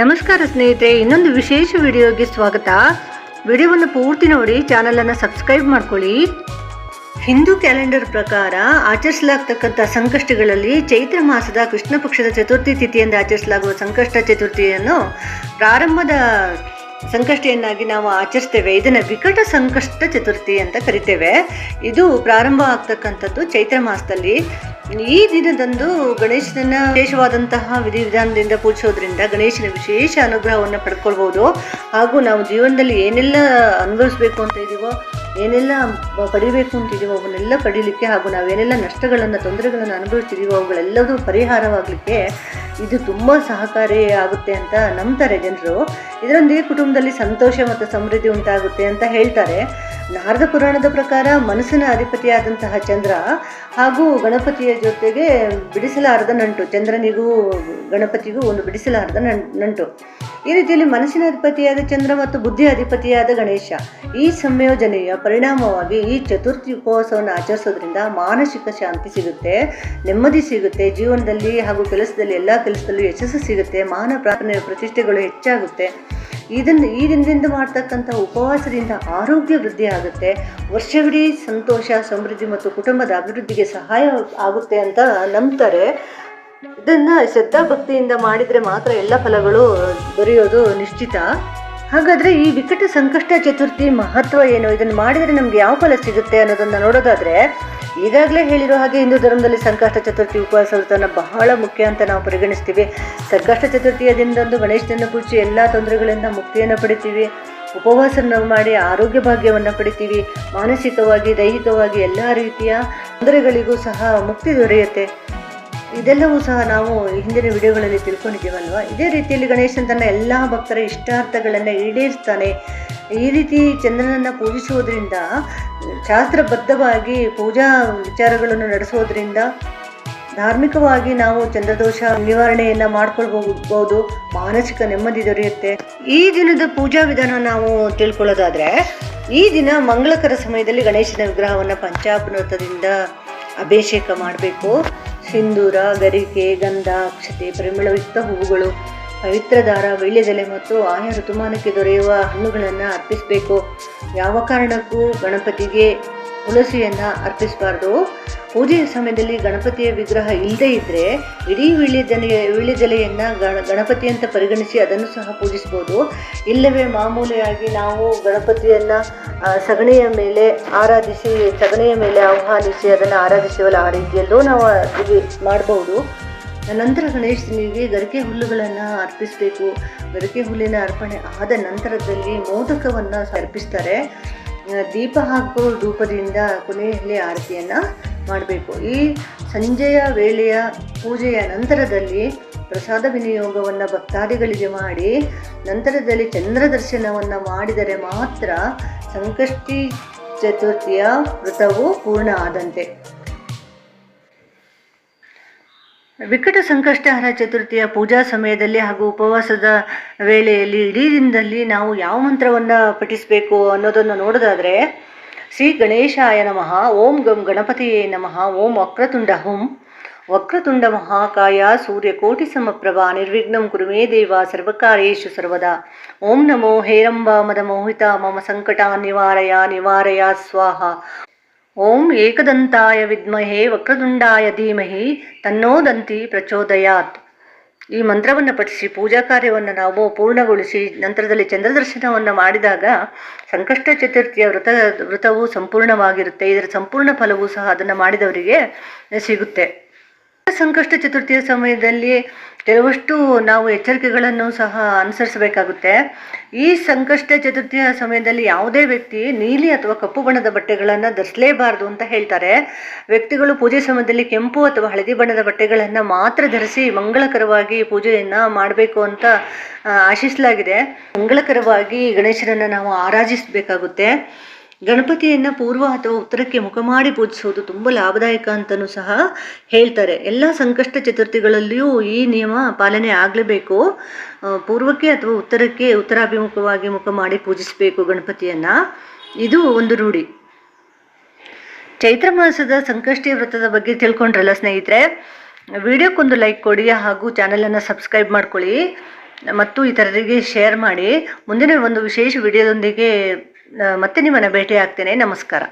ನಮಸ್ಕಾರ ಸ್ನೇಹಿತರೆ, ಇನ್ನೊಂದು ವಿಶೇಷ ವಿಡಿಯೋಗೆ ಸ್ವಾಗತ. ವಿಡಿಯೋವನ್ನು ಪೂರ್ತಿ ನೋಡಿ ಚಾನಲನ್ನು ಸಬ್ಸ್ಕ್ರೈಬ್ ಮಾಡ್ಕೊಳ್ಳಿ. ಹಿಂದೂ ಕ್ಯಾಲೆಂಡರ್ ಪ್ರಕಾರ ಆಚರಿಸಲಾಗ್ತಕ್ಕಂಥ ಸಂಕಷ್ಟಗಳಲ್ಲಿ ಚೈತ್ರ ಮಾಸದ ಕೃಷ್ಣ ಪಕ್ಷದ ಚತುರ್ಥಿ ತಿಥಿಯಿಂದ ಆಚರಿಸಲಾಗುವ ಸಂಕಷ್ಟ ಚತುರ್ಥಿಯನ್ನು ಪ್ರಾರಂಭದ ಸಂಕಷ್ಟಿಯನ್ನಾಗಿ ನಾವು ಆಚರಿಸ್ತೇವೆ. ಇದನ್ನು ವಿಕಟ ಸಂಕಷ್ಟ ಚತುರ್ಥಿ ಅಂತ ಕರಿತೇವೆ. ಇದು ಪ್ರಾರಂಭ ಆಗ್ತಕ್ಕಂಥದ್ದು ಚೈತ್ರ ಮಾಸದಲ್ಲಿ. ಈ ದಿನದಂದು ಗಣೇಶನನ್ನ ವಿಶೇಷವಾದಂತಹ ವಿಧಿವಿಧಾನದಿಂದ ಪೂಜಿಸೋದ್ರಿಂದ ಗಣೇಶನ ವಿಶೇಷ ಅನುಗ್ರಹವನ್ನು ಪಡ್ಕೊಳ್ಬಹುದು ಹಾಗೂ ನಾವು ಜೀವನದಲ್ಲಿ ಏನೆಲ್ಲ ಅನುಭವಿಸ್ಬೇಕು ಅಂತ ಇದೀವೋ, ಏನೆಲ್ಲ ಪಡಿಬೇಕು ಅಂತ ಇದೀವೋ, ಅವನ್ನೆಲ್ಲ ಪಡೀಲಿಕ್ಕೆ ಹಾಗೂ ನಾವೇನೆಲ್ಲ ನಷ್ಟಗಳನ್ನು, ತೊಂದರೆಗಳನ್ನು ಅನುಭವಿಸ್ತಿದೀವೋ, ಅವುಗಳೆಲ್ಲದೂ ಪರಿಹಾರವಾಗಲಿಕ್ಕೆ ಇದು ತುಂಬ ಸಹಕಾರಿ ಆಗುತ್ತೆ ಅಂತ ನಂಬ್ತಾರೆ ಜನರು. ಇದರೊಂದಿಗೆ ಕುಟುಂಬದಲ್ಲಿ ಸಂತೋಷ ಮತ್ತು ಸಮೃದ್ಧಿ ಉಂಟಾಗುತ್ತೆ ಅಂತ ಹೇಳ್ತಾರೆ. ನಾರದ ಪುರಾಣದ ಪ್ರಕಾರ ಮನಸ್ಸಿನ ಅಧಿಪತಿಯಾದಂತಹ ಚಂದ್ರ ಹಾಗೂ ಗಣಪತಿಯ ಜೊತೆಗೆ ಬಿಡಿಸಲಾರದ ನಂಟು. ಚಂದ್ರನಿಗೂ ಗಣಪತಿಗೂ ಒಂದು ಬಿಡಿಸಲಾರದ ನಂಟು. ಈ ರೀತಿಯಲ್ಲಿ ಮನಸ್ಸಿನ ಅಧಿಪತಿಯಾದ ಚಂದ್ರ ಮತ್ತು ಬುದ್ಧಿ ಅಧಿಪತಿಯಾದ ಗಣೇಶ ಈ ಸಂಯೋಜನೆಯ ಪರಿಣಾಮವಾಗಿ ಈ ಚತುರ್ಥಿ ಉಪವಾಸವನ್ನು ಆಚರಿಸೋದ್ರಿಂದ ಮಾನಸಿಕ ಶಾಂತಿ ಸಿಗುತ್ತೆ, ನೆಮ್ಮದಿ ಸಿಗುತ್ತೆ, ಜೀವನದಲ್ಲಿ ಹಾಗೂ ಕೆಲಸದಲ್ಲಿ ಎಲ್ಲ ಕೆಲಸದಲ್ಲೂ ಯಶಸ್ಸು ಸಿಗುತ್ತೆ, ಮಾನ ಪ್ರಾರ್ಥನೆ ಪ್ರತಿಷ್ಠೆಗಳು ಹೆಚ್ಚಾಗುತ್ತೆ. ಇದನ್ನು ಈ ದಿನದಿಂದ ಮಾಡ್ತಕ್ಕಂಥ ಉಪವಾಸದಿಂದ ಆರೋಗ್ಯ ವೃದ್ಧಿ ಆಗುತ್ತೆ. ವರ್ಷವಿಡೀ ಸಂತೋಷ, ಸಮೃದ್ಧಿ ಮತ್ತು ಕುಟುಂಬದ ಅಭಿವೃದ್ಧಿಗೆ ಸಹಾಯ ಆಗುತ್ತೆ ಅಂತ ನಂಬ್ತಾರೆ. ಇದನ್ನು ಶ್ರದ್ಧಾ ಭಕ್ತಿಯಿಂದ ಮಾಡಿದರೆ ಮಾತ್ರ ಎಲ್ಲ ಫಲಗಳು ದೊರೆಯೋದು ನಿಶ್ಚಿತ. ಹಾಗಾದರೆ ಈ ವಿಕಟ ಸಂಕಷ್ಟ ಚತುರ್ಥಿ ಮಹತ್ವ ಏನು? ಇದನ್ನು ಮಾಡಿದರೆ ನಮ್ಗೆ ಯಾವ ಫಲ ಸಿಗುತ್ತೆ ಅನ್ನೋದನ್ನ ನೋಡೋದಾದ್ರೆ, ಈಗಾಗಲೇ ಹೇಳಿರೋ ಹಾಗೆ ಹಿಂದೂ ಧರ್ಮದಲ್ಲಿ ಸಂಕಷ್ಟ ಚತುರ್ಥಿ ಉಪವಾಸ ಬಹಳ ಮುಖ್ಯ ಅಂತ ನಾವು ಪರಿಗಣಿಸ್ತೀವಿ. ಸಂಕಷ್ಟ ಚತುರ್ಥಿಯ ದಿನದಂದು ಗಣೇಶನನ್ನು ಪೂಜಿಸಿ ಎಲ್ಲ ತೊಂದರೆಗಳಿಂದ ಮುಕ್ತಿಯನ್ನು ಪಡಿತೀವಿ. ಉಪವಾಸವನ್ನು ಮಾಡಿ ಆರೋಗ್ಯ ಭಾಗ್ಯವನ್ನು ಪಡಿತೀವಿ. ಮಾನಸಿಕವಾಗಿ, ದೈಹಿಕವಾಗಿ ಎಲ್ಲ ರೀತಿಯ ತೊಂದರೆಗಳಿಗೂ ಸಹ ಮುಕ್ತಿ ದೊರೆಯುತ್ತೆ. ಇದೆಲ್ಲವೂ ಸಹ ನಾವು ಹಿಂದಿನ ವಿಡಿಯೋಗಳಲ್ಲಿ ತಿಳ್ಕೊಂಡಿದ್ದೀವಲ್ವ? ಇದೇ ರೀತಿಯಲ್ಲಿ ಗಣೇಶನ್ ತನ್ನ ಎಲ್ಲ ಭಕ್ತರ ಇಷ್ಟಾರ್ಥಗಳನ್ನು ಈಡೇರಿಸ್ತಾನೆ. ಈ ರೀತಿ ಚಂದ್ರನನ್ನು ಪೂಜಿಸುವುದರಿಂದ, ಶಾಸ್ತ್ರಬದ್ಧವಾಗಿ ಪೂಜಾ ವಿಚಾರಗಳನ್ನು ನಡೆಸೋದ್ರಿಂದ ಧಾರ್ಮಿಕವಾಗಿ ನಾವು ಚಂದ್ರದೋಷ ನಿವಾರಣೆಯನ್ನು ಮಾಡ್ಕೊಳ್ಬಹುದು. ಮಾನಸಿಕ ನೆಮ್ಮದಿ ದೊರೆಯುತ್ತೆ. ಈ ದಿನದ ಪೂಜಾ ವಿಧಾನ ನಾವು ತಿಳ್ಕೊಳ್ಳೋದಾದ್ರೆ, ಈ ದಿನ ಮಂಗಳಕರ ಸಮಯದಲ್ಲಿ ಗಣೇಶನ ವಿಗ್ರಹವನ್ನು ಪಂಚಾಪನೃತದಿಂದ ಅಭಿಷೇಕ ಮಾಡಬೇಕು. ಸಿಂಧೂರ ಗರಿಕೆ ಗಂಧ ಅಕ್ಷತೆ ಪರಿಮಳಯುಕ್ತ ಹೂವುಗಳು. ಪವಿತ್ರ ದಾರ ವೀಳ್ಯದೆಲೆ ಮತ್ತು ಆಯಾ ಋತುಮಾನಕ್ಕೆ ದೊರೆಯುವ ಹಣ್ಣುಗಳನ್ನು ಅರ್ಪಿಸಬೇಕು. ಯಾವ ಕಾರಣಕ್ಕೂ ಗಣಪತಿಗೆ ತುಳಸಿಯನ್ನು ಅರ್ಪಿಸಬಾರ್ದು. ಪೂಜೆಯ ಸಮಯದಲ್ಲಿ ಗಣಪತಿಯ ವಿಗ್ರಹ ಇಲ್ಲದೇ ಇದ್ದರೆ ಇಡೀ ವೀಳ್ಯದೆಲೆ ವೀಳ್ಯದೆಲೆಯನ್ನು ಗಣ, ಗಣಪತಿ ಅಂತ ಪರಿಗಣಿಸಿ ಅದನ್ನು ಸಹ ಪೂಜಿಸ್ಬೋದು. ಇಲ್ಲವೇ ಮಾಮೂಲಿಯಾಗಿ ನಾವು ಗಣಪತಿಯನ್ನು ಸಗಣಿಯ ಮೇಲೆ ಆರಾಧಿಸಿ, ಸಗಣಿಯ ಮೇಲೆ ಆಹ್ವಾನಿಸಿ ಅದನ್ನು ಆರಾಧಿಸುವಲ್ಲ ಆ ರೀತಿಯಲ್ಲೂ ನಾವು ಇದು ಮಾಡಬಹುದು ನಂತರ ಗಣೇಶನಿಗೆ ಗರಿಕೆ ಹುಲ್ಲುಗಳನ್ನು ಅರ್ಪಿಸಬೇಕು. ಗರಿಕೆ ಹುಲ್ಲಿನ ಅರ್ಪಣೆ ಆದ ನಂತರದಲ್ಲಿ ಮೋದಕವನ್ನು ಅರ್ಪಿಸ್ತಾರೆ. ದೀಪ ಹಾಕೋ ಧೂಪದಿಂದ ಕೊನೆಯಲ್ಲಿ ಆರತಿಯನ್ನು ಮಾಡಬೇಕು. ಈ ಸಂಜೆಯ ವೇಳೆಯ ಪೂಜೆಯ ನಂತರದಲ್ಲಿ ಪ್ರಸಾದ ವಿನಿಯೋಗವನ್ನು ಭಕ್ತಾದಿಗಳಿಗೆ ಮಾಡಿ, ನಂತರದಲ್ಲಿ ಚಂದ್ರ ದರ್ಶನವನ್ನು ಮಾಡಿದರೆ ಮಾತ್ರ ಸಂಕಷ್ಟಿ ಚತುರ್ಥಿಯ ವ್ರತವು ಪೂರ್ಣ ಆದಂತೆ. ವಿಕಟ ಸಂಕಷ್ಟಹರ ಚತುರ್ಥಿಯ ಪೂಜಾ ಸಮಯದಲ್ಲಿ ಹಾಗೂ ಉಪವಾಸದ ವೇಳೆಯಲ್ಲಿ ಇಡೀ ದಿನದಲ್ಲಿ ನಾವು ಯಾವ ಮಂತ್ರವನ್ನು ಪಠಿಸಬೇಕು ಅನ್ನೋದನ್ನು ನೋಡೋದಾದರೆ ಶ್ರೀ ಗಣೇಶಾಯ ನಮಃ ಓಂ ಗಂ ಗಣಪತಿಯೇ ನಮಃ ಓಂ ವಕ್ರತುಂಡ ಹುಂ ವಕ್ರತುಂಡ ಮಹಾಕಾಯ ಸೂರ್ಯಕೋಟಿ ಸಮಪ್ರಭಾ ನಿರ್ವಿಘ್ನಂ ಕುರುಮೇ ದೇವ ಸರ್ವಕಾರ್ಯೇಷು ಸರ್ವದಾ ಓಂ ನಮೋ ಹೇರಂಬ ಮದ ಮೋಹಿತ ಮಮ ಸಂಕಟ ನಿವಾರಯ ನಿವಾರಯ ಸ್ವಾಹ ಓಂ ಏಕದಂತಾಯ ವಿದ್ಮಹೇ ವಕ್ರತುಂಡಾಯ ಧೀಮಹಿ ತನ್ನೋದಂತಿ ಪ್ರಚೋದಯಾತ್ ಈ ಮಂತ್ರವನ್ನು ಪಠಿಸಿ, ಪೂಜಾ ಕಾರ್ಯವನ್ನು ನಾವು ಪೂರ್ಣಗೊಳಿಸಿ, ನಂತರದಲ್ಲಿ ಚಂದ್ರದರ್ಶನವನ್ನು ಮಾಡಿದಾಗ ಸಂಕಷ್ಟ ಚತುರ್ಥಿಯ ವ್ರತ, ವ್ರತವು ಸಂಪೂರ್ಣವಾಗಿರುತ್ತೆ. ಇದರ ಸಂಪೂರ್ಣ ಫಲವೂ ಸಹ ಅದನ್ನು ಮಾಡಿದವರಿಗೆ ಸಿಗುತ್ತೆ. ಸಂಕಷ್ಟ ಚತುರ್ಥಿಯ ಸಮಯದಲ್ಲಿ ಕೆಲವಷ್ಟು ನಾವು ಎಚ್ಚರಿಕೆಗಳನ್ನು ಸಹ ಅನುಸರಿಸಬೇಕಾಗುತ್ತೆ. ಈ ಸಂಕಷ್ಟ ಚತುರ್ಥಿಯ ಸಮಯದಲ್ಲಿ ಯಾವುದೇ ವ್ಯಕ್ತಿ ನೀಲಿ ಅಥವಾ ಕಪ್ಪು ಬಣ್ಣದ ಬಟ್ಟೆಗಳನ್ನು ಧರಿಸಲೇಬಾರದು ಅಂತ ಹೇಳ್ತಾರೆ. ವ್ಯಕ್ತಿಗಳು ಪೂಜೆ ಸಮಯದಲ್ಲಿ ಕೆಂಪು ಅಥವಾ ಹಳದಿ ಬಣ್ಣದ ಬಟ್ಟೆಗಳನ್ನು ಮಾತ್ರ ಧರಿಸಿ ಮಂಗಳಕರವಾಗಿ ಪೂಜೆಯನ್ನು ಮಾಡಬೇಕು ಅಂತ ಆಶಿಸಲಾಗಿದೆ. ಮಂಗಳಕರವಾಗಿ ಗಣೇಶನನ್ನು ನಾವು ಆರಾಧಿಸಬೇಕಾಗುತ್ತೆ. ಗಣಪತಿಯನ್ನು ಪೂರ್ವ ಅಥವಾ ಉತ್ತರಕ್ಕೆ ಮುಖ ಮಾಡಿ ಪೂಜಿಸುವುದು ತುಂಬ ಲಾಭದಾಯಕ ಅಂತಲೂ ಸಹ ಹೇಳ್ತಾರೆ. ಎಲ್ಲ ಸಂಕಷ್ಟ ಚತುರ್ಥಿಗಳಲ್ಲಿಯೂ ಈ ನಿಯಮ ಪಾಲನೆ ಆಗಲೇಬೇಕು. ಪೂರ್ವಕ್ಕೆ ಅಥವಾ ಉತ್ತರಕ್ಕೆ ಉತ್ತರಾಭಿಮುಖವಾಗಿ ಮುಖ ಮಾಡಿ ಪೂಜಿಸಬೇಕು ಗಣಪತಿಯನ್ನು. ಇದು ಒಂದು ರೂಢಿ. ಚೈತ್ರ ಮಾಸದ ಸಂಕಷ್ಟಿ ವ್ರತದ ಬಗ್ಗೆ ತಿಳ್ಕೊಂಡ್ರಲ್ಲ ಸ್ನೇಹಿತರೆ? ವಿಡಿಯೋಕ್ಕೊಂದು ಲೈಕ್ ಕೊಡಿ ಹಾಗೂ ಚಾನಲನ್ನು ಸಬ್ಸ್ಕ್ರೈಬ್ ಮಾಡ್ಕೊಳ್ಳಿ. ಮತ್ತು ಇತರರಿಗೆ ಶೇರ್ ಮಾಡಿ. ಮುಂದಿನ ಒಂದು ವಿಶೇಷ ವಿಡಿಯೋದೊಂದಿಗೆ ಮತ್ತೆ ನಿಮ್ಮನ್ನು ಭೇಟಿ ಆಗ್ತೇನೆ ನಮಸ್ಕಾರ.